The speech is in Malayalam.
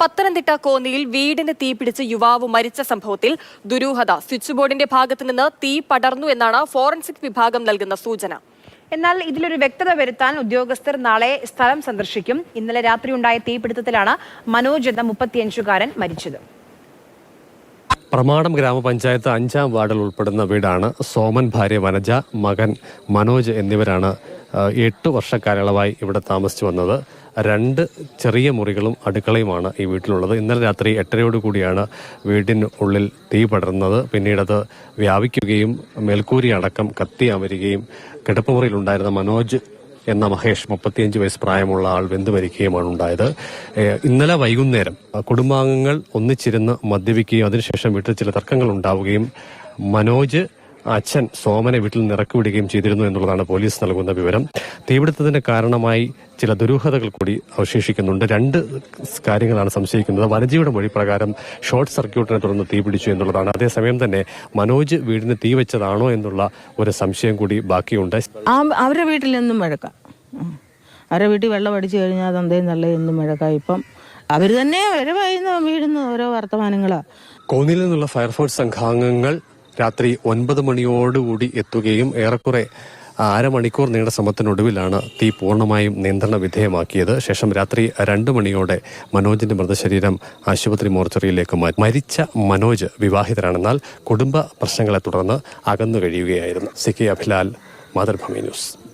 പത്തനംതിട്ട കോന്നിയിൽ വീടിന് തീപിടിച്ച് യുവാവ് മരിച്ച സംഭവത്തിൽ ദുരൂഹത സ്വിച്ച് ബോർഡിന്റെ ഭാഗത്തു നിന്ന് തീ പടർന്നു എന്നാണ് ഫോറൻസിക് വിഭാഗം നൽകുന്ന സൂചന. എന്നാൽ ഇതിലൊരു വ്യക്തത വരുത്താൻ ഉദ്യോഗസ്ഥർ നാളെ സ്ഥലം സന്ദർശിക്കും. ഇന്നലെ രാത്രി ഉണ്ടായ തീപിടുത്തത്തിലാണ് മനോജ് എന്ന മുപ്പത്തിയഞ്ചുകാരൻ മരിച്ചത്. പ്രമാടം ഗ്രാമപഞ്ചായത്ത് അഞ്ചാം വാർഡിൽ ഉൾപ്പെടുന്ന വീടാണ്. സോമൻ ഭാര്യ വനജ മകൻ മനോജ് എന്നിവരാണ് എട്ട് വർഷക്കാലയളവായി ഇവിടെ താമസിച്ചു വന്നത്. രണ്ട് ചെറിയ മുറികളും അടുക്കളയുമാണ് ഈ വീട്ടിലുള്ളത്. ഇന്നലെ രാത്രി എട്ടരയോട് കൂടിയാണ് വീടിന് ഉള്ളിൽ തീ പടർന്നത്. പിന്നീടത് വ്യാപിക്കുകയും മേൽക്കൂരി അടക്കം കത്തി അമരുകയും കിടപ്പുമുറിയിലുണ്ടായിരുന്ന മനോജ് എന്ന മഹേഷ് മുപ്പത്തിയഞ്ച് വയസ്സ് പ്രായമുള്ള ആൾ വെന്തു മരിക്കുകയുമാണ് ഉണ്ടായത്. ഇന്നലെ വൈകുന്നേരം കുടുംബാംഗങ്ങൾ ഒന്നിച്ചിരുന്ന് മദ്യപിക്കുകയും അതിനുശേഷം വീട്ടിൽ ചില തർക്കങ്ങൾ ഉണ്ടാവുകയും മനോജ് അച്ഛൻ സോമനെ വീട്ടിൽ നിറക്കി വിടുകയും ചെയ്തിരുന്നു എന്നുള്ളതാണ് പോലീസ് നൽകുന്ന വിവരം. തീപിടുത്തത്തിന് കാരണമായി ചില ദുരൂഹതകൾ കൂടി അവശേഷിക്കുന്നുണ്ട്. രണ്ട് കാര്യങ്ങളാണ് സംശയിക്കുന്നത്. വനജിയുടെ മൊഴി പ്രകാരം ഷോർട്ട് സർക്യൂട്ടിനെ തുടർന്ന് തീപിടിച്ചു എന്നുള്ളതാണ്. അതേസമയം തന്നെ മനോജ് വീടിന് തീ വെച്ചതാണോ എന്നുള്ള ഒരു സംശയം കൂടി ബാക്കിയുണ്ട്. അവരുടെ വീട്ടിൽ നിന്നും വഴക്കാം. ഉം. അവരുടെ വീട്ടിൽ വെള്ളം അടിച്ചു കഴിഞ്ഞാൽ തന്തയും നല്ല എന്നും മഴക്കായി. ഇപ്പം അവർ തന്നെ വരവായിരുന്നു വീഴുന്ന ഓരോ വർത്തമാനങ്ങളാ. കോന്നിയിൽ നിന്നുള്ള ഫയർഫോഴ്സ് സംഘാംഗങ്ങൾ രാത്രി ഒൻപത് മണിയോടുകൂടി എത്തുകയും ഏറെക്കുറെ അരമണിക്കൂർ നീണ്ട ശ്രമത്തിനൊടുവിലാണ് തീ പൂർണമായും നിയന്ത്രണ വിധേയമാക്കിയത്. ശേഷം രാത്രി രണ്ട് മണിയോടെ മനോജിന്റെ മൃതശരീരം ആശുപത്രി മോർച്ചറിയിലേക്ക് മാറ്റി മരിച്ച മനോജ് വിവാഹിതരാണെന്നാൽ കുടുംബ പ്രശ്നങ്ങളെ തുടർന്ന് അകന്നു കഴിയുകയായിരുന്നു. C K Abhilal Mathrubhumi news.